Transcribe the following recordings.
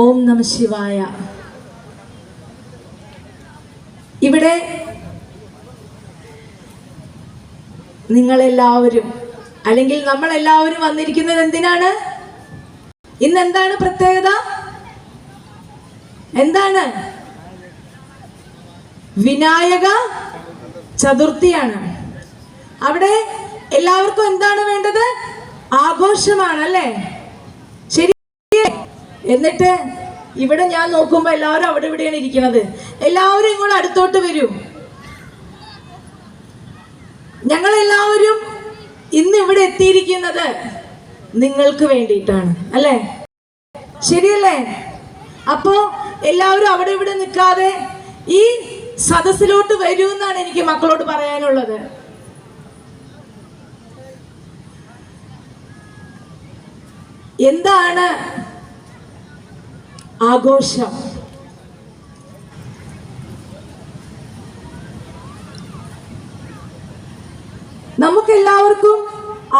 ഓം നമ ശിവായ. ഇവിടെ നിങ്ങളെല്ലാവരും അല്ലെങ്കിൽ നമ്മൾ എല്ലാവരും വന്നിരിക്കുന്നത് എന്തിനാണ്? ഇന്ന് എന്താണ് പ്രത്യേകത? എന്താണ്? വിനായക ചതുർത്ഥിയാണ്. അവിടെ എല്ലാവർക്കും എന്താണ് വേണ്ടത്? ആഘോഷമാണ് അല്ലേ? എന്നിട്ട് ഇവിടെ ഞാൻ നോക്കുമ്പോ എല്ലാവരും അവിടെ ഇവിടെയാണ് ഇരിക്കുന്നത്. എല്ലാവരും ഇങ്ങോട്ട് അടുത്തോട്ട് വരൂ. ഞങ്ങൾ എല്ലാവരും ഇന്ന് ഇവിടെ എത്തിയിരിക്കുന്നത് നിങ്ങൾക്ക് വേണ്ടിയിട്ടാണ് അല്ലേ? ശരിയല്ലേ? അപ്പോ എല്ലാവരും അവിടെ ഇവിടെ നിൽക്കാതെ ഈ സദസ്സിലോട്ട് വരൂ എന്നാണ് എനിക്ക് മക്കളോട് പറയാനുള്ളത്. എന്താണ് ആഘോഷം. നമുക്കെല്ലാവർക്കും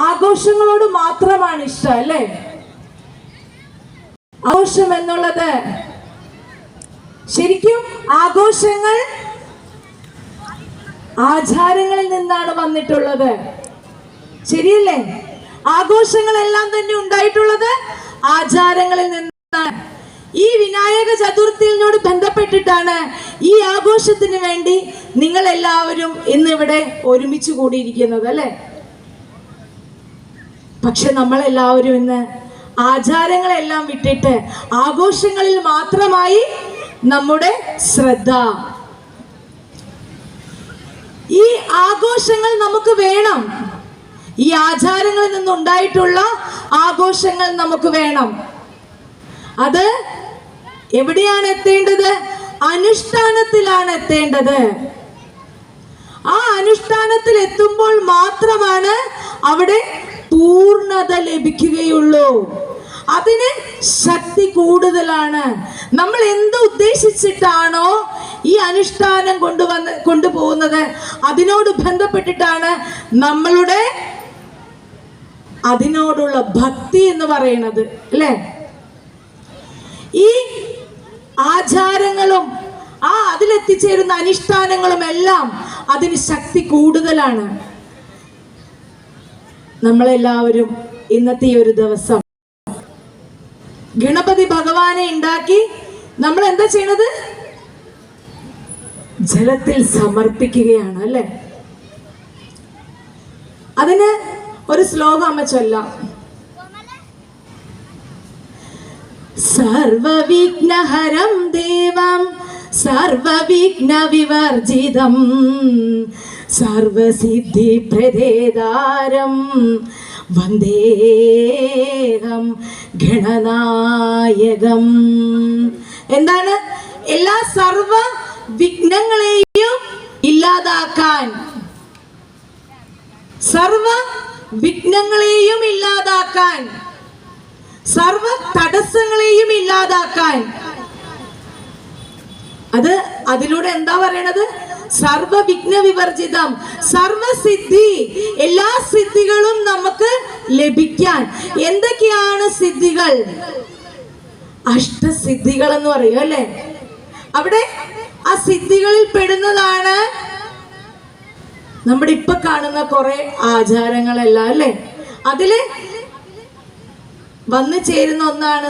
ആഘോഷങ്ങളോട് മാത്രമാണ് ഇഷ്ടം അല്ലേ? ആഘോഷം എന്നുള്ളത് ശരിക്കും ആഘോഷങ്ങൾ ആചാരങ്ങളിൽ നിന്നാണ് വന്നിട്ടുള്ളത്. ശരിയല്ലേ? ആഘോഷങ്ങളെല്ലാം തന്നെ ഉണ്ടായിട്ടുള്ളത് ആചാരങ്ങളിൽ നിന്നാണ്. ഈ വിനായക ചതുർത്ഥിയോട് ബന്ധപ്പെട്ടിട്ടാണ് ഈ ആഘോഷത്തിന് വേണ്ടി നിങ്ങൾ എല്ലാവരും ഇന്ന് ഇവിടെ ഒരുമിച്ച് കൂടിയിരിക്കുന്നത് അല്ലെ? പക്ഷെ നമ്മളെല്ലാവരും ഇന്ന് ആചാരങ്ങളെല്ലാം വിട്ടിട്ട് ആഘോഷങ്ങളിൽ മാത്രമായി നമ്മുടെ ശ്രദ്ധ. ഈ ആഘോഷങ്ങൾ നമുക്ക് വേണം. ഈ ആചാരങ്ങളിൽ നിന്നുണ്ടായിട്ടുള്ള ആഘോഷങ്ങൾ നമുക്ക് വേണം. അത് എവിടെയാണ് എത്തേണ്ടത്? അനുഷ്ഠാനത്തിലാണ് എത്തേണ്ടത്. ആ അനുഷ്ഠാനത്തിൽ എത്തുമ്പോൾ മാത്രമാണ് അവിടെ പൂർണത ലഭിക്കുകയുള്ളൂ. അതിന് ശക്തി കൂടുതലാണ്. നമ്മൾ എന്ത് ഉദ്ദേശിച്ചിട്ടാണോ ഈ അനുഷ്ഠാനം കൊണ്ടുവന്ന് കൊണ്ടുപോകുന്നത് അതിനോട് ബന്ധപ്പെട്ടിട്ടാണ് നമ്മളുടെ അതിനോടുള്ള ഭക്തി എന്ന് പറയുന്നത്. അല്ലേ? ഈ ആചാരങ്ങളും ആ അതിലെത്തിച്ചേരുന്ന അനുഷ്ഠാനങ്ങളും എല്ലാം അതിന് ശക്തി കൂടുതലാണ്. നമ്മളെല്ലാവരും ഇന്നത്തെ ഈ ഒരു ദിവസം ഗണപതി ഭഗവാനെ ഉണ്ടാക്കി നമ്മൾ എന്താ ചെയ്യണത്? ജലത്തിൽ സമർപ്പിക്കുകയാണ് അല്ലെ? അതിന് ഒരു ശ്ലോകം അമ്മ ചൊല്ലാം. സർവവിഘ്നഹരം ദേവം സർവവിഘ്നവിവർജിതം സർവസിദ്ധിപ്രദേതാരം വന്ദേഹം ഗണനായകം. എന്താണ്? എല്ലാ സർവ വിഘ്നങ്ങളെയും ഇല്ലാതാക്കാൻ. സർവ വിഘ്നങ്ങളെയും ഇല്ലാതാക്കാൻ. സർവ തടസ്സങ്ങളെയും ഇല്ലാതാക്കാൻ. അത് അതിലൂടെ എന്താ പറയണത്? സർവ വിഘ്ന വിവർജിതം. സർവസിദ്ധി എല്ലാ സിദ്ധികളും നമുക്ക് ലഭിക്കാൻ. എന്തൊക്കെയാണ് സിദ്ധികൾ? അഷ്ടസിദ്ധികൾ എന്ന് പറയും അല്ലെ? അവിടെ ആ സിദ്ധികളിൽ പെടുന്നതാണ് നമ്മുടെ ഇപ്പൊ കാണുന്ന കുറെ ആചാരങ്ങളെല്ലാം അല്ലെ? അതിൽ വന്നു ചേരുന്ന ഒന്നാണ്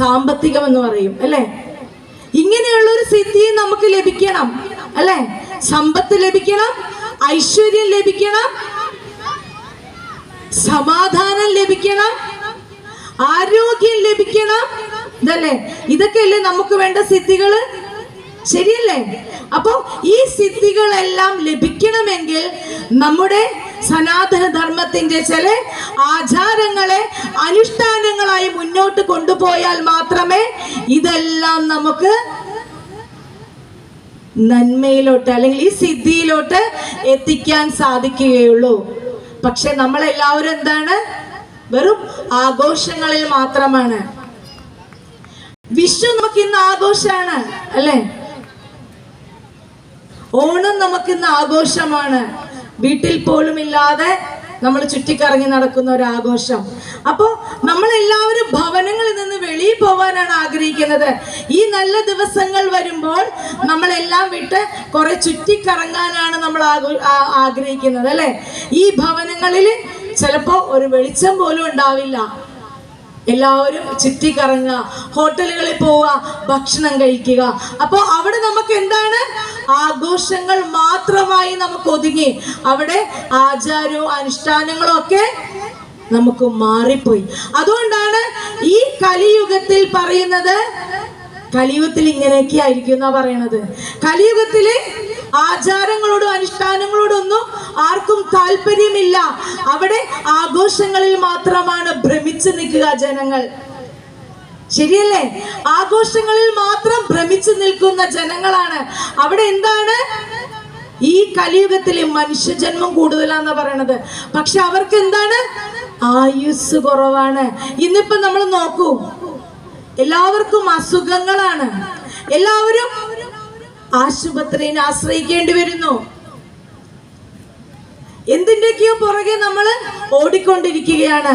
സാമ്പത്തികം എന്ന് പറയും അല്ലേ? ഇങ്ങനെയുള്ള ഒരു സിദ്ധി നമുക്ക് ലഭിക്കണം അല്ലേ? സമ്പത്ത് ലഭിക്കണം ഐശ്വര്യം ലഭിക്കണം സമാധാനം ലഭിക്കണം ആരോഗ്യം ലഭിക്കണം ഇതല്ലേ? ഇതൊക്കെയല്ലേ നമുക്ക് വേണ്ട സിദ്ധികൾ? ശരിയല്ലേ? അപ്പൊ ഈ സിദ്ധികളെല്ലാം ലഭിക്കണമെങ്കിൽ നമ്മുടെ സനാതന ധർമ്മത്തിന്റെ ചില ആചാരങ്ങളെ അനുഷ്ഠാനങ്ങളായി മുന്നോട്ട് കൊണ്ടുപോയാൽ മാത്രമേ ഇതെല്ലാം നമുക്ക് നന്മയിലോട്ട് അല്ലെങ്കിൽ ഈ സിദ്ധിയിലോട്ട് എത്തിക്കാൻ സാധിക്കുകയുള്ളൂ. പക്ഷെ നമ്മളെല്ലാവരും എന്താണ്? വെറും ആഘോഷങ്ങളിൽ മാത്രമാണ്. വിഷു നമുക്ക് ഇന്ന് ആഘോഷമാണ് അല്ലേ? ഓണം നമുക്ക് ഇന്ന് ആഘോഷമാണ്. വീട്ടിൽ പോലും ഇല്ലാതെ നമ്മൾ ചുറ്റിക്കറങ്ങി നടക്കുന്ന ഒരു ആഘോഷം. അപ്പോൾ നമ്മൾ എല്ലാവരും ഭവനങ്ങളിൽ നിന്ന് വെളിയിൽ പോവാനാണ് ആഗ്രഹിക്കുന്നത്. ഈ നല്ല ദിവസങ്ങൾ വരുമ്പോൾ നമ്മളെല്ലാം വിട്ട് കുറെ ചുറ്റിക്കറങ്ങാനാണ് നമ്മൾ ആഗ്രഹിക്കുന്നത് അല്ലെ? ഈ ഭവനങ്ങളിൽ ചിലപ്പോ ഒരു വെളിച്ചം പോലും ഉണ്ടാവില്ല. എല്ലാവരും ചുറ്റിക്കറങ്ങുക ഹോട്ടലുകളിൽ പോവുക ഭക്ഷണം കഴിക്കുക. അപ്പോൾ അവിടെ നമുക്ക് എന്താണ്? ആഘോഷങ്ങൾ മാത്രമായി നമുക്ക് ഒതുങ്ങി. അവിടെ ആചാരവും അനുഷ്ഠാനങ്ങളും ഒക്കെ നമുക്ക് മാറിപ്പോയി. അതുകൊണ്ടാണ് ഈ കലിയുഗത്തിൽ പറയുന്നത് കലിയുഗത്തിൽ ഇങ്ങനെയൊക്കെ ആയിരിക്കും എന്നാ പറയണത്. കലിയുഗത്തിൽ ആചാരങ്ങളോടും അനുഷ്ഠാനങ്ങളോടും ഒന്നും ആർക്കും താല്പര്യമില്ല. അവിടെ ആഘോഷങ്ങളിൽ മാത്രമാണ് ഭ്രമിച്ചു നിൽക്കുക ജനങ്ങൾ. ശരിയല്ലേ? ആഘോഷങ്ങളിൽ മാത്രം ഭ്രമിച്ചു നിൽക്കുന്ന ജനങ്ങളാണ്. അവിടെ എന്താണ്? ഈ കലിയുഗത്തിലെ മനുഷ്യജന്മം കൂടുതലാന്ന് പറയണത്. പക്ഷെ അവർക്ക് എന്താണ്? ആയുസ് കുറവാണ്. ഇന്നിപ്പോ നമ്മൾ നോക്കൂ. എല്ലാവർക്കും അസുഖങ്ങളാണ്. എല്ലാവരും ആശുപത്രിയെ ആശ്രയിക്കേണ്ടി വരുന്നു. എന്തിന്റെയൊക്കെയോ പുറകെ നമ്മൾ ഓടിക്കൊണ്ടിരിക്കുകയാണ്.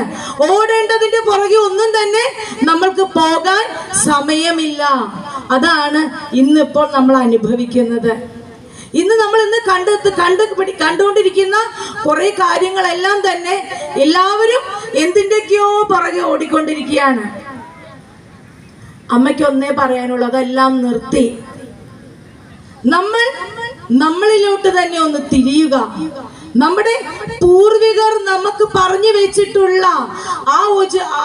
ഓടേണ്ടതിന്റെ പുറകെ ഒന്നും തന്നെ നമ്മൾക്ക് പോകാൻ സമയമില്ല. അതാണ് ഇന്നിപ്പോൾ നമ്മൾ അനുഭവിക്കുന്നത്. ഇന്ന് നമ്മൾ ഇന്ന് കണ്ട് കണ്ട് പിടി കണ്ടുകൊണ്ടിരിക്കുന്ന കുറെ കാര്യങ്ങളെല്ലാം തന്നെ എല്ലാവരും എന്തിന്റെയൊക്കെയോ പുറകെ ഓടിക്കൊണ്ടിരിക്കുകയാണ്. അമ്മയ്ക്ക് ഒന്നേ പറയാനുള്ളൂ അതെല്ലാം നിർത്തി. നമ്മൾ നമ്മളിലോട്ട് തന്നെ ഒന്ന് തിരിയുക. നമ്മുടെ പൂർവികർ നമുക്ക് പറഞ്ഞു വെച്ചിട്ടുള്ള ആ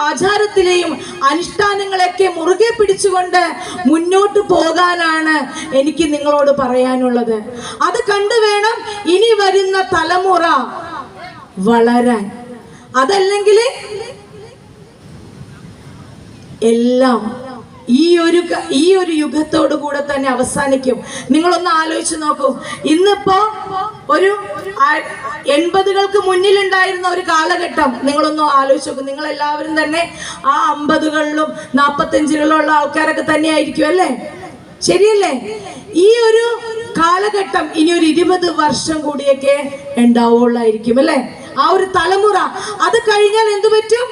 ആചാരത്തിലെയും അനുഷ്ഠാനങ്ങളെയൊക്കെ മുറുകെ പിടിച്ചുകൊണ്ട് മുന്നോട്ട് പോകാനാണ് എനിക്ക് നിങ്ങളോട് പറയാനുള്ളത്. അത് കണ്ടു വേണം ഇനി വരുന്ന തലമുറ വളരാൻ. അതല്ലെങ്കിൽ എല്ലാം ഈ ഒരു ഈ ഒരു യുഗത്തോടു കൂടെ തന്നെ അവസാനിക്കും. നിങ്ങളൊന്ന് ആലോചിച്ച് നോക്കൂ. ഇന്നിപ്പോ ഒരു എൺപതുകൾക്ക് മുന്നിലുണ്ടായിരുന്ന ഒരു കാലഘട്ടം. നിങ്ങളൊന്ന് ആലോചിച്ച് നോക്കൂ. നിങ്ങൾ എല്ലാവരും തന്നെ ആ അമ്പതുകളിലും നാപ്പത്തഞ്ചുകളിലും ഉള്ള ആൾക്കാരൊക്കെ തന്നെ ആയിരിക്കും അല്ലേ? ശരിയല്ലേ? ഈ ഒരു കാലഘട്ടം ഇനി ഒരു ഇരുപത് വർഷം കൂടിയൊക്കെ ഉണ്ടാവുള്ളായിരിക്കും അല്ലേ? ആ ഒരു തലമുറ. അത് കഴിഞ്ഞാൽ എന്തു പറ്റും?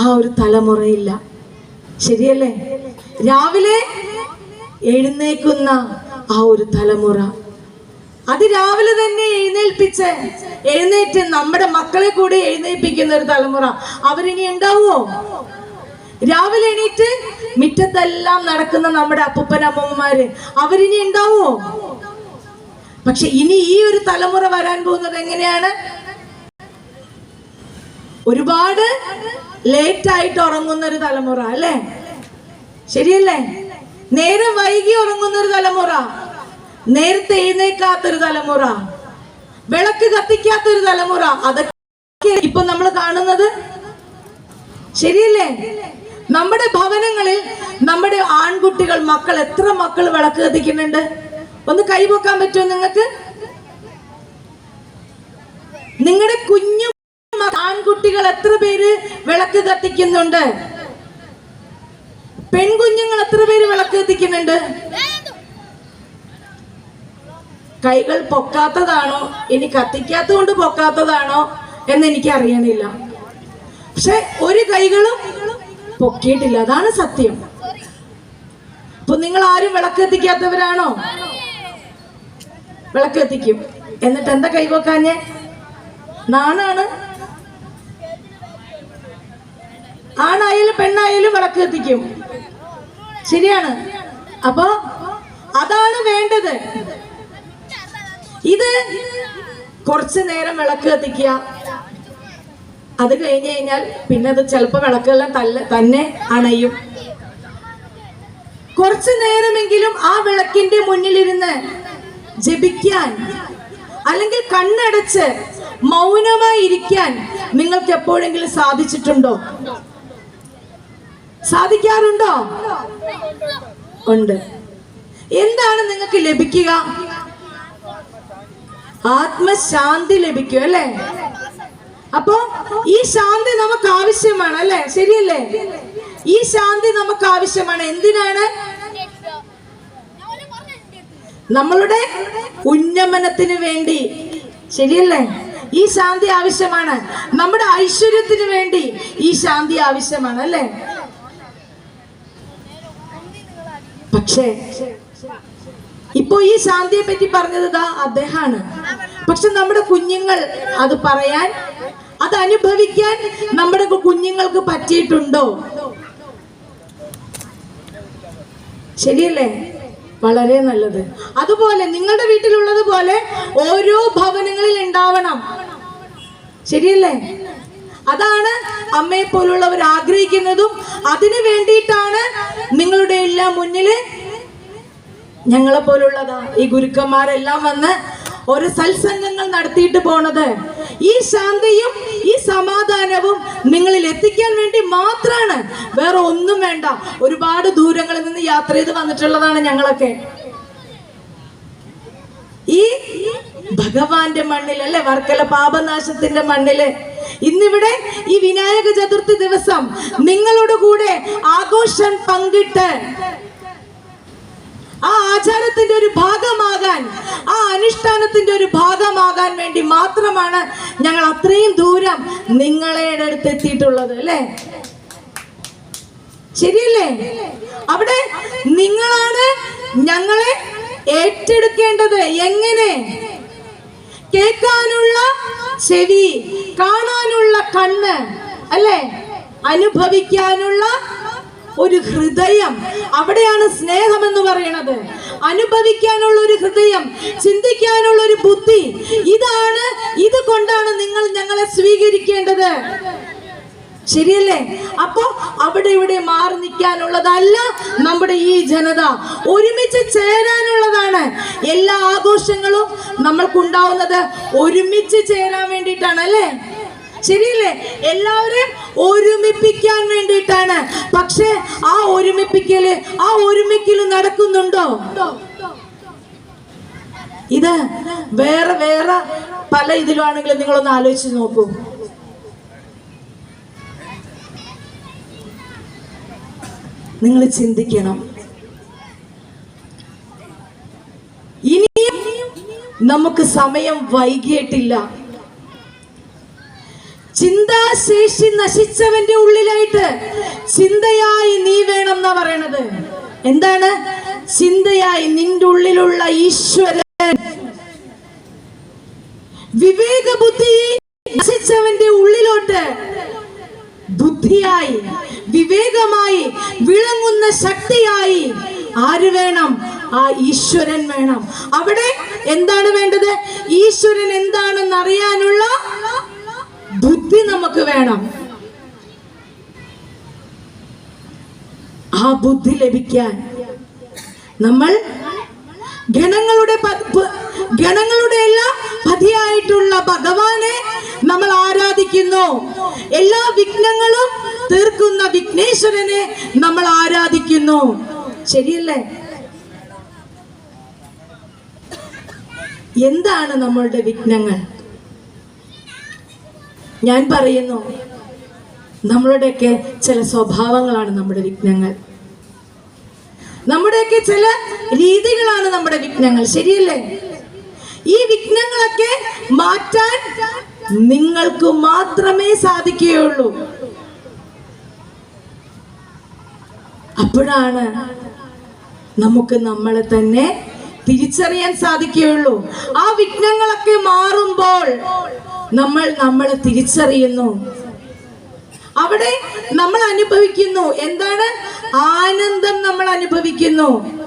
ആ ഒരു തലമുറയില്ല. ശരിയല്ലേ? രാവിലെ എഴുന്നേക്കുന്ന ആ ഒരു തലമുറ. അത് രാവിലെ തന്നെ എഴുന്നേൽപ്പിച്ച് എഴുന്നേറ്റ് നമ്മുടെ മക്കളെ കൂടെ എഴുന്നേൽപ്പിക്കുന്ന ഒരു തലമുറ. അവരിനി ഉണ്ടാവുമോ രാവിലെ എണീറ്റ് മിറ്റത്തെല്ലാം നടക്കുന്ന നമ്മുടെ അപ്പൂപ്പൻ അമ്മമ്മമാര് അവരിനി ഉണ്ടാവുമോ പക്ഷെ ഇനി ഈ ഒരു തലമുറ വരാൻ പോകുന്നത് എങ്ങനെയാണ്? ഒരുപാട് ലേറ്റ് ആയിട്ട് ഉറങ്ങുന്ന ഒരു തലമുറ അല്ലേ? ശരിയല്ലേ? നേരം വൈകി ഉറങ്ങുന്ന ഒരു തലമുറ നേരത്തെ എഴുന്നേക്കാത്തൊരു തലമുറ വിളക്ക് കത്തിക്കാത്തൊരു തലമുറ അതൊക്കെ ഇപ്പൊ നമ്മൾ കാണുന്നത്? ശരിയല്ലേ? നമ്മുടെ ഭവനങ്ങളിൽ നമ്മുടെ ആൺകുട്ടികൾ മക്കൾ എത്ര മക്കൾ വിളക്ക് കത്തിക്കുന്നുണ്ട്? ഒന്ന് കൈപൊക്കാൻ പറ്റുമോ നിങ്ങൾക്ക്? നിങ്ങളുടെ കുഞ്ഞു മ- ആൺകുട്ടികൾ എത്ര പേര് വിളക്ക് കത്തിക്കുന്നുണ്ട്. പെൺകുഞ്ഞുങ്ങൾ എത്ര പേര് വിളക്ക് കത്തിക്കുന്നുണ്ട്? കൈകൾ പൊക്കാത്തതാണോ? ഇനി കത്തിക്കാത്തത് കൊണ്ട് പൊക്കാത്തതാണോ എന്ന് എനിക്ക് അറിയണില്ല. പക്ഷെ ഒരു കൈകളും പൊക്കിയിട്ടില്ല. അതാണ് സത്യം. അപ്പൊ നിങ്ങൾ ആരും വിളക്ക് എത്തിക്കാത്തവരാണോ വിളക്ക് എത്തിക്കും എന്നിട്ട് എന്താ കൈ പൊക്കാഞ്ഞേ? നാണാണ്. ആണായാലും പെണ്ണായാലും വിളക്ക് കത്തിക്കും. ശരിയാണ്. അപ്പോ അതാണ് വേണ്ടത്. ഇത് കുറച്ചു നേരം വിളക്ക് കത്തിക്കുക. അത് കഴിഞ്ഞു കഴിഞ്ഞാൽ പിന്നെ അത് ചിലപ്പോ വിളക്കെല്ലാം തല്ല തന്നെ അണയും. കുറച്ചു നേരമെങ്കിലും ആ വിളക്കിന്റെ മുന്നിലിരുന്ന് ജപിക്കാൻ അല്ലെങ്കിൽ കണ്ണടച്ച് മൗനമായി ഇരിക്കാൻ നിങ്ങൾക്ക് എപ്പോഴെങ്കിലും സാധിച്ചിട്ടുണ്ടോ? സാധിക്കാറുണ്ടോ? ഉണ്ട്. എന്താണ് നിങ്ങൾക്ക് ലഭിക്കുക? ആത്മശാന്തി ലഭിക്കും അല്ലേ? അപ്പോ ഈ ശാന്തി നമുക്ക് ആവശ്യമാണ് അല്ലെ? ശരിയല്ലേ? ഈ ശാന്തി നമുക്ക് ആവശ്യമാണ്. എന്തിനാണ്? നമ്മളുടെ ഉന്നമനത്തിന് വേണ്ടി. ശരിയല്ലേ? ഈ ശാന്തി ആവശ്യമാണ്. നമ്മുടെ ഐശ്വര്യത്തിന് വേണ്ടി ഈ ശാന്തി ആവശ്യമാണ് അല്ലേ? പക്ഷേ ഇപ്പൊ ഈ ശാന്തിയെ പറ്റി പറഞ്ഞത് ഇതാ അദ്ദേഹമാണ്. പക്ഷെ നമ്മുടെ കുഞ്ഞുങ്ങൾ അത് പറയാൻ അത് അനുഭവിക്കാൻ നമ്മുടെ കുഞ്ഞുങ്ങൾക്ക് പറ്റിയിട്ടുണ്ടോ? ശരിയല്ലേ? വളരെ നല്ലത്. അതുപോലെ നിങ്ങളുടെ വീട്ടിലുള്ളത് പോലെ ഓരോ ഭവനങ്ങളിൽ ഉണ്ടാവണം. ശരിയല്ലേ? അതാണ് അമ്മയെ പോലുള്ളവർ ആഗ്രഹിക്കുന്നതും അതിനു വേണ്ടിയിട്ടാണ് നിങ്ങളുടെ എല്ലാം മുന്നിൽ ഞങ്ങളെ പോലുള്ളതാ. ഈ ഗുരുക്കന്മാരെല്ലാം വന്ന് ഒരു സത്സംഗങ്ങൾ നടത്തിയിട്ട് പോണത്. ഈ ശാന്തിയും ഈ സമാധാനവും നിങ്ങളിൽ എത്തിക്കാൻ വേണ്ടി മാത്രമാണ് വേറെ ഒന്നും വേണ്ട. ഒരുപാട് ദൂരങ്ങളിൽ നിന്ന് യാത്ര ചെയ്ത് വന്നിട്ടുള്ളതാണ് ഞങ്ങളൊക്കെ. ഈ ഭഗവാന്റെ മണ്ണിൽ അല്ലെ വർക്കല പാപനാശത്തിന്റെ മണ്ണിൽ? ഇന്നിവിടെ ഈ വിനായക ചതുർത്ഥി ദിവസം നിങ്ങളുടെ കൂടെ ആഘോഷം പങ്കിട്ട് ആ ആചാരത്തിന്റെ ഒരു ഭാഗമാകാൻ ആ അനുഷ്ഠാനത്തിന്റെ ഒരു ഭാഗമാകാൻ വേണ്ടി മാത്രമാണ് ഞങ്ങൾ അത്രയും ദൂരം നിങ്ങളെ അടുത്ത് എത്തിയിട്ടുള്ളത് അല്ലേ? ശരിയല്ലേ? അവിടെ നിങ്ങളാണ് ഞങ്ങളെ ഏറ്റെടുക്കേണ്ടത് എങ്ങനെ? കേൾക്കാനുള്ള ചെവി കാണാനുള്ള കണ്ണ് അല്ലേ? അനുഭവിക്കാനുള്ള ഒരു ഹൃദയം. അവിടെയാണ് സ്നേഹം എന്ന് പറയുന്നത് അനുഭവിക്കാനുള്ള ഒരു ഹൃദയം ചിന്തിക്കാനുള്ള ഒരു ബുദ്ധി. ഇതാണ് ഇത് കൊണ്ടാണ് നിങ്ങൾ ഞങ്ങളെ സ്വീകരിക്കേണ്ടത്. ശരിയല്ലേ? അപ്പോ അവിടെ ഇവിടെ മാറി നിൽക്കാനുള്ളതല്ല നമ്മുടെ ഈ ജനത. ഒരുമിച്ച് ചേരാനുള്ളതാണ് എല്ലാ ആഘോഷങ്ങളും നമ്മൾക്കുണ്ടാവുന്നത്. ഒരുമിച്ച് ചേരാൻ വേണ്ടിയിട്ടാണ് അല്ലേ? ശരിയല്ലേ? എല്ലാവരും ഒരുമിപ്പിക്കാൻ വേണ്ടിയിട്ടാണ്. പക്ഷേ ആ ഒരുമിപ്പിക്കൽ ആ ഒരുമിക്കൽ നടക്കുന്നുണ്ടോ? ഇത് വേറെ വേറെ പല ഇതിലാണെങ്കിലും നിങ്ങളൊന്ന് ആലോചിച്ച് നോക്കൂ. നിങ്ങൾ ചിന്തിക്കണം. ഇനിയും നമുക്ക് സമയം വൈകിയിട്ടില്ല. ചിന്താശേഷി നശിച്ചവന്റെ ഉള്ളിലായിട്ട് ചിന്തയായി നീ വേണം എന്നാ പറയണത്. എന്താണ്? ചിന്തയായി നിന്റെ ഉള്ളിലുള്ള ഈശ്വരൻ. വിവേക ബുദ്ധി നശിച്ചവന്റെ ഉള്ളിലോട്ട് ബുദ്ധിയായി വിവേകമായി വിളങ്ങുന്ന ശക്തിയായി ആര് വേണം? ആ ഈശ്വരൻ വേണം. അവിടെ എന്താണ് വേണ്ടത്? ഈശ്വരൻ എന്താണെന്ന് അറിയാനുള്ള ബുദ്ധി നമുക്ക് വേണം. ആ ബുദ്ധി ലഭിക്കാൻ നമ്മൾ ഗണങ്ങളുടെ ഗണങ്ങളുടെ എല്ലാം പതിയായിട്ടുള്ള ഭഗവാനെ നമ്മൾ ആരാധിക്കുന്നു. എല്ലാ വിഘ്നങ്ങളും തീർക്കുന്ന വിഘ്നേശ്വരനെ നമ്മൾ ആരാധിക്കുന്നു. ശരിയല്ലേ? എന്താണ് നമ്മളുടെ വിഘ്നങ്ങൾ? ഞാൻ പറയുന്നു നമ്മളുടെയൊക്കെ ചില സ്വഭാവങ്ങളാണ് നമ്മുടെ വിഘ്നങ്ങൾ. നമ്മുടെയൊക്കെ ചില രീതികളാണ് നമ്മുടെ വിഘ്നങ്ങൾ. ശരിയല്ലേ? ഈ വിഘ്നങ്ങളൊക്കെ മാറ്റാൻ നിങ്ങൾക്ക് മാത്രമേ സാധിക്കുകയുള്ളൂ. അപ്പോഴാണ് നമുക്ക് നമ്മളെ തന്നെ തിരിച്ചറിയാൻ സാധിക്കുകയുള്ളൂ. ആ വിഘ്നങ്ങളൊക്കെ മാറുമ്പോൾ നമ്മൾ നമ്മളെ തിരിച്ചറിയുന്നു. അവിടെ നമ്മൾ അനുഭവിക്കുന്നു. എന്താണ്? ആനന്ദം നമ്മൾ അനുഭവിക്കുന്നു.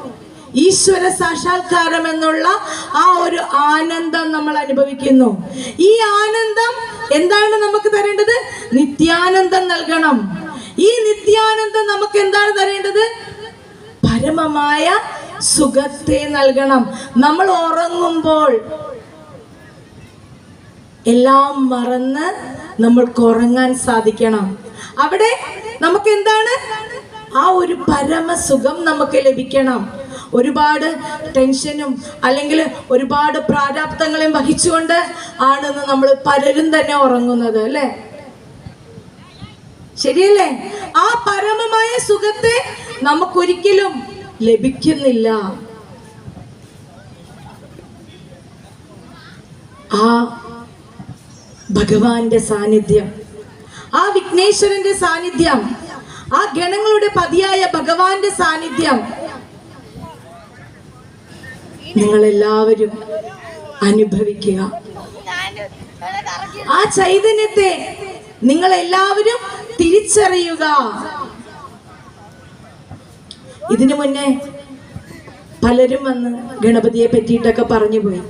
ഈശ്വര സാക്ഷാത്കാരം എന്നുള്ള ആ ഒരു ആനന്ദം നമ്മൾ അനുഭവിക്കുന്നു. ഈ ആനന്ദം എന്താണ് നമുക്ക് തരേണ്ടത്? നിത്യാനന്ദം നൽകണം. ഈ നിത്യാനന്ദം നമുക്ക് എന്താണ് തരേണ്ടത്? പരമമായ സുഖത്തെ നൽകണം. നമ്മൾ ഉറങ്ങുമ്പോൾ എല്ലാം മറന്ന് നമ്മൾക്ക് ഉറങ്ങാൻ സാധിക്കണം. അവിടെ നമുക്ക് എന്താണ് ആ ഒരു പരമസുഖം നമുക്ക് ലഭിക്കണം. ഒരുപാട് ടെൻഷനും അല്ലെങ്കിൽ ഒരുപാട് പ്രാരാബ്ദങ്ങളെയും വഹിച്ചുകൊണ്ട് ആണെന്ന് നമ്മൾ പലരും തന്നെ ഉറങ്ങുന്നത് അല്ലേ? ശരിയല്ലേ? ആ പരമമായ സുഖത്തെ നമുക്കൊരിക്കലും ലഭിക്കുന്നില്ല. ആ ഭഗവാന്റെ സാന്നിധ്യം ആ വിഘ്നേശ്വരന്റെ സാന്നിധ്യം ആ ഗണങ്ങളുടെ പതിയായ ഭഗവാന്റെ സാന്നിധ്യം നിങ്ങൾ എല്ലാവരും അനുഭവിക്കുക. ആ ചൈതന്യത്തെ നിങ്ങൾ എല്ലാവരും തിരിച്ചറിയുക. ഇതിനു മുന്നേ പലരും വന്ന് ഗണപതിയെ പറ്റിയിട്ടൊക്കെ പറഞ്ഞു പോയി.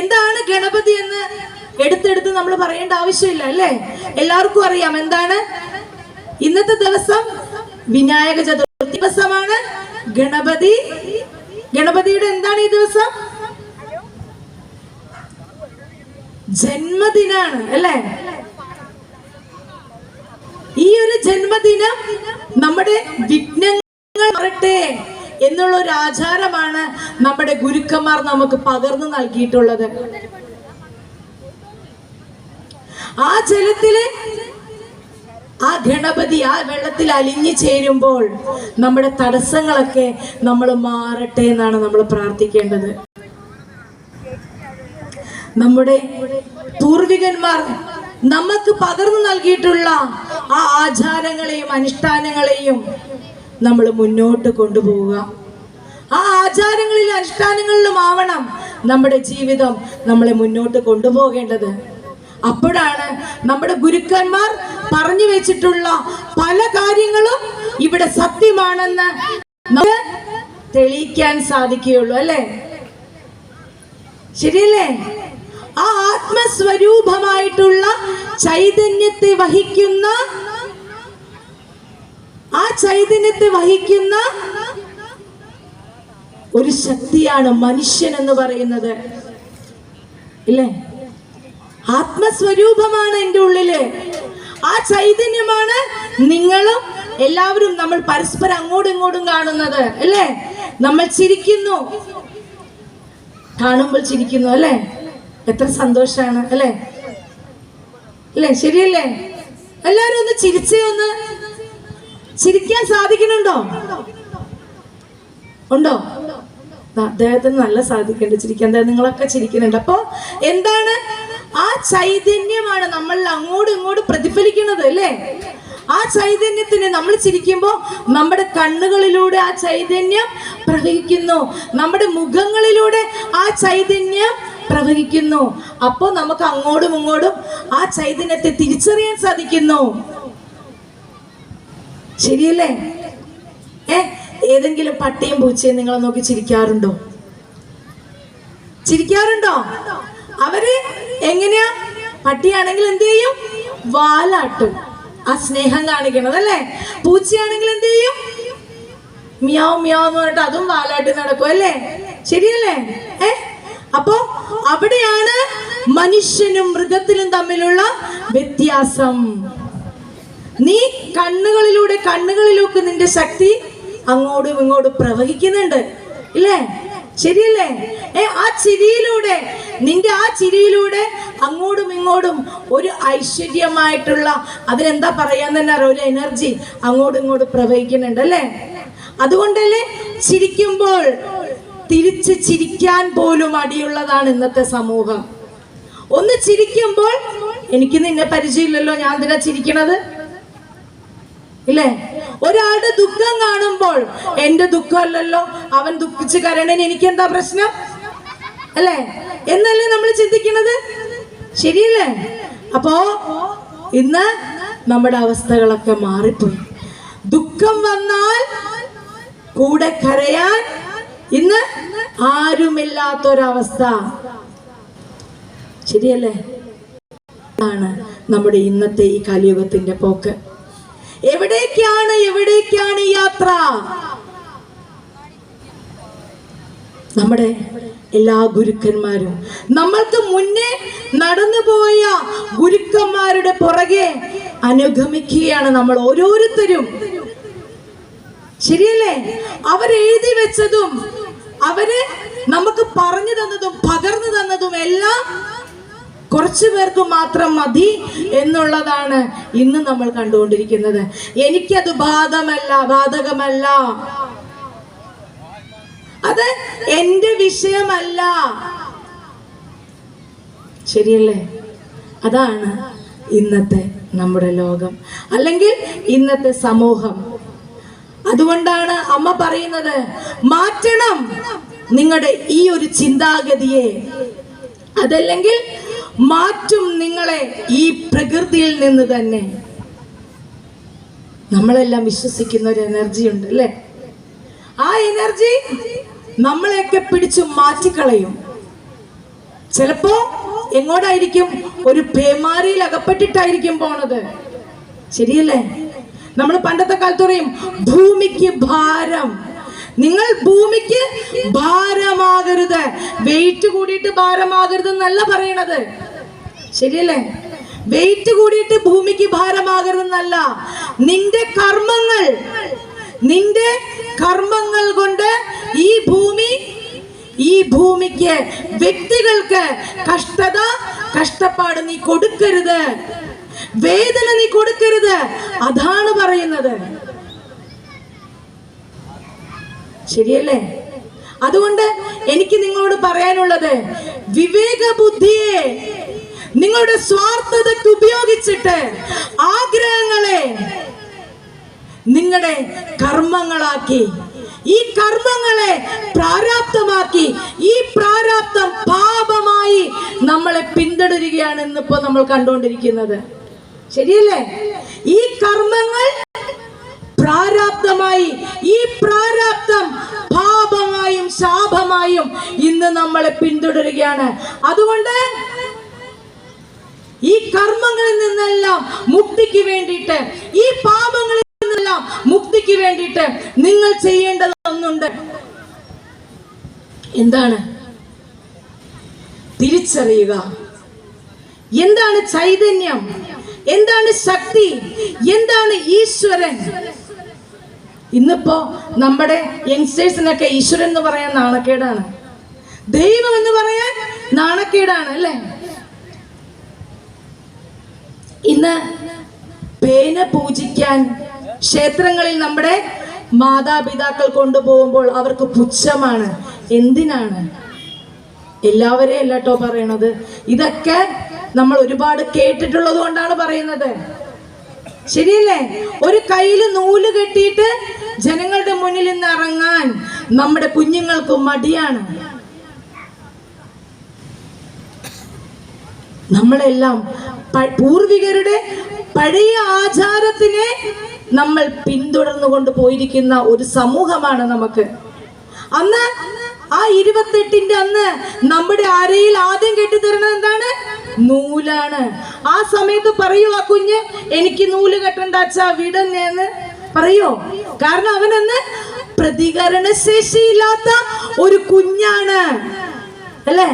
എന്താണ് ഗണപതി എന്ന് എടുത്തെടുത്ത് നമ്മൾ പറയേണ്ട ആവശ്യമില്ല അല്ലേ? എല്ലാവർക്കും അറിയാം എന്താണ്? ഇന്നത്തെ ദിവസം വിനായക ചതുർത്ഥി ദിവസമാണ്. ഗണപതി ഗണപതിയുടെ എന്താണ് ഈ ദിവസം? ജന്മദിനാണ് അല്ലേ? ഈ ഒരു ജന്മദിനം നമ്മുടെ വിഘ്നങ്ങൾ മാറട്ടെ എന്നുള്ള ഒരു ആചാരമാണ് നമ്മുടെ ഗുരുക്കന്മാർ നമുക്ക് പകർന്നു നൽകിയിട്ടുള്ളത്. ആ ജലത്തിൽ ആ ഗണപതി ആ വെള്ളത്തിൽ അലിഞ്ഞു ചേരുമ്പോൾ നമ്മുടെ തടസ്സങ്ങളൊക്കെ നമ്മൾ മാറട്ടെ എന്നാണ് നമ്മൾ പ്രാർത്ഥിക്കേണ്ടത്. നമ്മുടെ പൂർവികന്മാർ നമുക്ക് പകർന്നു നൽകിയിട്ടുള്ള ആ ആചാരങ്ങളെയും അനുഷ്ഠാനങ്ങളെയും നമ്മൾ മുന്നോട്ട് കൊണ്ടുപോവുക. ആ ആചാരങ്ങളിലും അനുഷ്ഠാനങ്ങളിലും ആവണം നമ്മുടെ ജീവിതം നമ്മളെ മുന്നോട്ട് കൊണ്ടുപോകേണ്ടത്. അപ്പോഴാണ് നമ്മുടെ ഗുരുക്കന്മാർ പറഞ്ഞു വെച്ചിട്ടുള്ള പല കാര്യങ്ങളും ഇവിടെ സത്യമാണെന്ന് നമുക്ക് തെളിയിക്കാൻ സാധിക്കുകയുള്ളൂ അല്ലേ? ശരിയല്ലേ? ആ ആത്മസ്വരൂപമായിട്ടുള്ള ചൈതന്യത്തെ വഹിക്കുന്ന ആ ചൈതന്യത്തെ വഹിക്കുന്ന ഒരു ശക്തിയാണ് മനുഷ്യൻ എന്ന് പറയുന്നത്. ഇല്ലേ? ആത്മസ്വരൂപമാണ് എന്റെ ഉള്ളിൽ. ആ ചൈതന്യമാണ് നിങ്ങളും എല്ലാവരും നമ്മൾ പരസ്പരം അങ്ങോട്ടും ഇങ്ങോട്ടും കാണുന്നത്. അല്ലേ? നമ്മൾ ചിരിക്കുന്നു. കാണുമ്പോൾ ചിരിക്കുന്നു അല്ലേ? എത്ര സന്തോഷാണ് അല്ലേ? അല്ലേ ശരിയല്ലേ? എല്ലാരും ഒന്ന് ചിരിച്ചേ ഒന്ന് ചിരിക്കാൻ സാധിക്കുന്നുണ്ടോ? ഉണ്ടോ? അദ്ദേഹത്തിന് നല്ല സാധിക്കേണ്ട ചിരിക്കാൻ. നിങ്ങളൊക്കെ ചിരിക്കുന്നുണ്ട്. അപ്പോ എന്താണ്? ആ ചൈതന്യമാണ് നമ്മളിൽ അങ്ങോട്ടും ഇങ്ങോട്ടും പ്രതിഫലിക്കുന്നത് അല്ലേ? ആ ചൈതന്യത്തിന് നമ്മൾ ചിരിക്കുമ്പോൾ നമ്മുടെ കണ്ണുകളിലൂടെ ആ ചൈതന്യം പ്രവഹിക്കുന്നു. നമ്മുടെ മുഖങ്ങളിലൂടെ ആ ചൈതന്യം പ്രവഹിക്കുന്നു. അപ്പോൾ നമുക്ക് അങ്ങോട്ടും ഇങ്ങോട്ടും ആ ചൈതന്യത്തെ തിരിച്ചറിയാൻ സാധിക്കുന്നു. ശരിയല്ലേ? ഏ? ഏതെങ്കിലും പട്ടിയും പൂച്ചയും നിങ്ങളെ നോക്കി ചിരിക്കാറുണ്ടോ? ചിരിക്കാറുണ്ടോ? അവർ എങ്ങനെയാ? പട്ടിയാണെങ്കിൽ എന്ത് ചെയ്യും? വാലാട്ടും. ആ സ്നേഹം കാണിക്കണത് അല്ലേ? പൂച്ചയാണെങ്കിൽ എന്ത് ചെയ്യും? മിയാവ് മിയാവ് എന്ന് പറഞ്ഞിട്ട് അതും വാലാട്ടി നടക്കും അല്ലേ? ശരിയല്ലേ? ഏ? അപ്പോ അവിടെയാണ് മനുഷ്യനും മൃഗത്തിനും തമ്മിലുള്ള വ്യത്യാസം. നീ കണ്ണുകളിലൂടെ കണ്ണുകളിലൊക്കെ നിന്റെ ശക്തി അങ്ങോട്ടും ഇങ്ങോട്ടും പ്രവഹിക്കുന്നുണ്ട്. ഇല്ലേ? ശരിയല്ലേ? ഏ ആ ചിരിയിലൂടെ നിന്റെ ആ ചിരിയിലൂടെ അങ്ങോട്ടും ഇങ്ങോട്ടും ഒരു ഐശ്വര്യമായിട്ടുള്ള അതിനെന്താ പറയാൻ തന്നെ അറിയാം, ഒരു എനർജി അങ്ങോട്ടും ഇങ്ങോട്ടും പ്രവഹിക്കുന്നുണ്ട് അല്ലേ? അതുകൊണ്ടല്ലേ ചിരിക്കുമ്പോൾ തിരിച്ച് ചിരിക്കാൻ പോലും അടിയുള്ളതാണ് ഇന്നത്തെ സമൂഹം. ഒന്ന് ചിരിക്കുമ്പോൾ എനിക്ക് നിന്നെ പരിചയമില്ലല്ലോ ഞാൻ എന്തിനാ ചിരിക്കണത്? ഇല്ലേ? ഒരാളുടെ ദുഃഖം കാണുമ്പോൾ എന്റെ ദുഃഖമല്ലല്ലോ അവൻ ദുഃഖിച്ച് കരണേന് എനിക്ക് എന്താ പ്രശ്നം? അല്ലേ? എന്നല്ലേ നമ്മൾ ചിന്തിക്കണത്? ശരിയല്ലേ? അപ്പോ ഇന്ന് നമ്മുടെ അവസ്ഥകളൊക്കെ മാറിപ്പോയി. ദുഃഖം വന്നാൽ കൂടെ കരയാൻ ഇന്ന് ആരുമില്ലാത്തൊരവസ്ഥ. ശരിയല്ലേ? ആണ് നമ്മുടെ ഇന്നത്തെ ഈ കലിയുഗത്തിന്റെ പോക്ക്. എവിടേക്കാണ് എവിടേക്കാണ് യാത്ര? നമ്മുടെ എല്ലാ ഗുരുക്കന്മാരും നമ്മൾക്ക് മുന്നേ നടന്നുപോയ ഗുരുക്കന്മാരുടെ പുറകെ അനുഗമിക്കുകയാണ് നമ്മൾ ഓരോരുത്തരും. ശരിയല്ലേ? അവരെഴുതി വെച്ചതും അവർ നമുക്ക് പറഞ്ഞു തന്നതും പകർന്നു തന്നതും എല്ലാം കുറച്ചു പേർക്ക് മാത്രം മതി എന്നുള്ളതാണ് ഇന്ന് നമ്മൾ കണ്ടുകൊണ്ടിരിക്കുന്നത്. എനിക്കത് ബാധമല്ല ബാധകമല്ല. അത് എന്റെ വിഷയമല്ല. ശരിയല്ലേ? അതാണ് ഇന്നത്തെ നമ്മുടെ ലോകം. അല്ലെങ്കിൽ ഇന്നത്തെ സമൂഹം. അതുകൊണ്ടാണ് അമ്മ പറയുന്നത് മാറ്റണം നിങ്ങളുടെ ഈ ഒരു ചിന്താഗതിയെ. അതല്ലെങ്കിൽ മാറ്റും നിങ്ങളെ ഈ പ്രകൃതിയിൽ നിന്ന് തന്നെ. നമ്മളെല്ലാം വിശ്വസിക്കുന്ന ഒരു എനർജി ഉണ്ട് അല്ലേ? ആ എനർജി നമ്മളെയൊക്കെ പിടിച്ചു മാറ്റിക്കളയും. ചിലപ്പോ എങ്ങോട്ടായിരിക്കും? ഒരു പേമാരിയിൽ അകപ്പെട്ടിട്ടായിരിക്കും പോണത്. ശരിയല്ലേ? നമ്മൾ പണ്ടത്തെ കാലത്ത് പറയും ഭൂമിക്ക് ഭാരം. നിങ്ങൾ ഭൂമിക്ക് ഭാരമാകരുത്. വെയിറ്റ് കൂടിയിട്ട് ഭാരമാകരുത് എന്നല്ല പറയണത്. ശരിയല്ലേ? വെയിറ്റ് കൂടിയിട്ട് ഭൂമിക്ക് ഭാരമാകരുതെന്നല്ല നിന്റെ കർമ്മങ്ങൾ നിന്റെ കർമ്മങ്ങൾ കൊണ്ട് ഈ ഭൂമി ഈ ഭൂമിക്ക് വ്യക്തികൾക്ക് കഷ്ടത കഷ്ടപ്പാട് നീ കൊടുക്കരുത്. വേദന നീ കൊടുക്കരുത്. അതാണ് പറയുന്നത്. ശരിയല്ലേ? അതുകൊണ്ട് എനിക്ക് നിങ്ങളോട് പറയാനുള്ളത് വിവേക ബുദ്ധിയെ നിങ്ങളുടെ സ്വാർത്ഥതയ്ക്ക് ഉപയോഗിച്ചിട്ട് ആഗ്രഹങ്ങളെ നിങ്ങളുടെ കർമ്മങ്ങളാക്കി ഈ കർമ്മങ്ങളെ പ്രാരാപ്തമാക്കി ഈ പ്രാരാപ്തം പാപമായി നമ്മളെ പിന്തുടരുകയാണ് ഇന്നിപ്പോ നമ്മൾ കണ്ടുകൊണ്ടിരിക്കുന്നത്. ശരിയല്ലേ? ഈ കർമ്മങ്ങൾ പ്രാരാബ്ദമായി ഈ പ്രാരാബ്ദം പാപമായും ശാപമായും ഇന്ന് നമ്മളെ പിന്തുടരുകയാണ്. അതുകൊണ്ട് ഈ കർമ്മങ്ങളിൽ നിന്നെല്ലാം മുക്തിക്ക് വേണ്ടിയിട്ട് ഈ പാപങ്ങളിൽ നിന്നെല്ലാം മുക്തിക്ക് വേണ്ടിയിട്ട് നിങ്ങൾ ചെയ്യേണ്ടത് ഒന്നുണ്ട്. എന്താണ്? തിരിച്ചറിയുക. എന്താണ് ചൈതന്യം? എന്താണ് ശക്തി? എന്താണ് ഈശ്വരൻ? ഇന്നിപ്പോ നമ്മുടെ യങ്സ്റ്റേഴ്സിനൊക്കെ ഈശ്വരൻ എന്ന് പറയാൻ നാണക്കേടാണ്. ദൈവം എന്ന് പറയാൻ നാണക്കേടാണ് അല്ലേ? ഇന്ന് പേന പൂജിക്കാൻ ക്ഷേത്രങ്ങളിൽ നമ്മുടെ മാതാപിതാക്കൾ കൊണ്ടുപോകുമ്പോൾ അവർക്ക് പുച്ഛമാണ്. എന്തിനാണ്? എല്ലാവരെയും അല്ലട്ടോ പറയണത്. ഇതൊക്കെ നമ്മൾ ഒരുപാട് കേട്ടിട്ടുള്ളത് കൊണ്ടാണ് പറയുന്നത്. ശരിയല്ലേ? ഒരു കയ്യിൽ നൂൽ കെട്ടിയിട്ട് ജനങ്ങളുടെ മുന്നിൽ നിന്ന് ഇറങ്ങാൻ നമ്മുടെ കുഞ്ഞുങ്ങൾക്ക് മടിയാണ്. നമ്മളെല്ലാം പൂർവികരുടെ പഴയ ആചാരത്തിനെ നമ്മൾ പിന്തുടർന്നു കൊണ്ട് പോയിരിക്കുന്ന ഒരു സമൂഹമാണ് നമുക്ക്. അന്ന് ആ ഇരുപത്തെട്ടിന്റെ അന്ന് നമ്മുടെ അരയിൽ ആദ്യം കെട്ടിത്തരണം എന്താണ് നൂലാണ്. ആ സമയത്ത് പറയൂ ആ കുഞ്ഞ് എനിക്ക് നൂൽ കെട്ടണ്ട അച്ഛാ വിടുന്നേന്ന്. പറയോ? കാരണം അവനന്ന് പ്രതികരണ ശേഷിയില്ലാത്ത ഒരു കുഞ്ഞാണ്. അല്ലേ?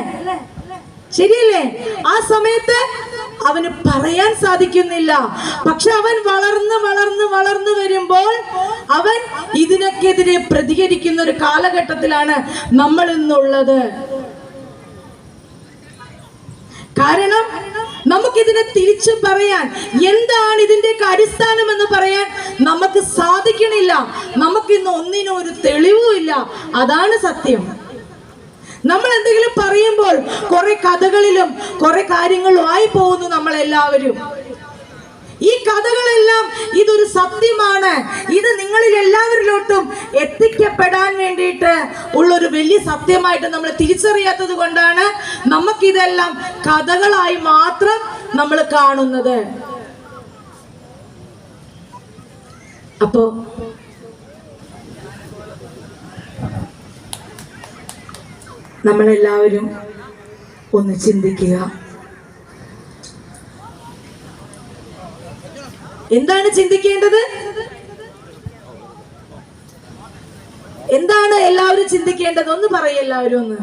ശരിയല്ലേ? ആ സമയത്ത് അവന് പറയാൻ സാധിക്കുന്നില്ല. പക്ഷെ അവൻ വളർന്ന് വളർന്ന് വളർന്നു വരുമ്പോൾ അവൻ ഇതിനൊക്കെതിരെ പ്രതികരിക്കുന്ന ഒരു കാലഘട്ടത്തിലാണ് നമ്മൾ ഇന്നുള്ളത് കാരണം നമുക്കിതിനെ തിരിച്ചു പറയാൻ എന്താണ് ഇതിന്റെ അടിസ്ഥാനം എന്ന് പറയാൻ നമുക്ക് സാധിക്കണില്ല. നമുക്കിന്ന് ഒന്നിനും ഒരു തെളിവുമില്ല അതാണ് സത്യം. നമ്മൾ എന്തെങ്കിലും പറയുമ്പോൾ കുറെ കഥകളിലും കുറെ കാര്യങ്ങളും ആയി പോകുന്നു നമ്മൾ എല്ലാവരും ഈ കഥകളെല്ലാം ഇതൊരു സത്യമാണ്. ഇത് നിങ്ങളിൽ എല്ലാവരിലോട്ടും എത്തിക്കപ്പെടാൻ വേണ്ടിയിട്ട് ഉള്ളൊരു വലിയ സത്യമായിട്ട് നമ്മൾ തിരിച്ചറിയാത്തത് കൊണ്ടാണ് നമുക്കിതെല്ലാം കഥകളായി മാത്രം നമ്മൾ കാണുന്നത്. അപ്പോ നമ്മളെല്ലാവരും ഒന്ന് ചിന്തിക്കുക. എന്താണ് ചിന്തിക്കേണ്ടത്? എന്താണ് എല്ലാവരും ചിന്തിക്കേണ്ടത്? ഒന്ന് പറയും എല്ലാവരും ഒന്ന്.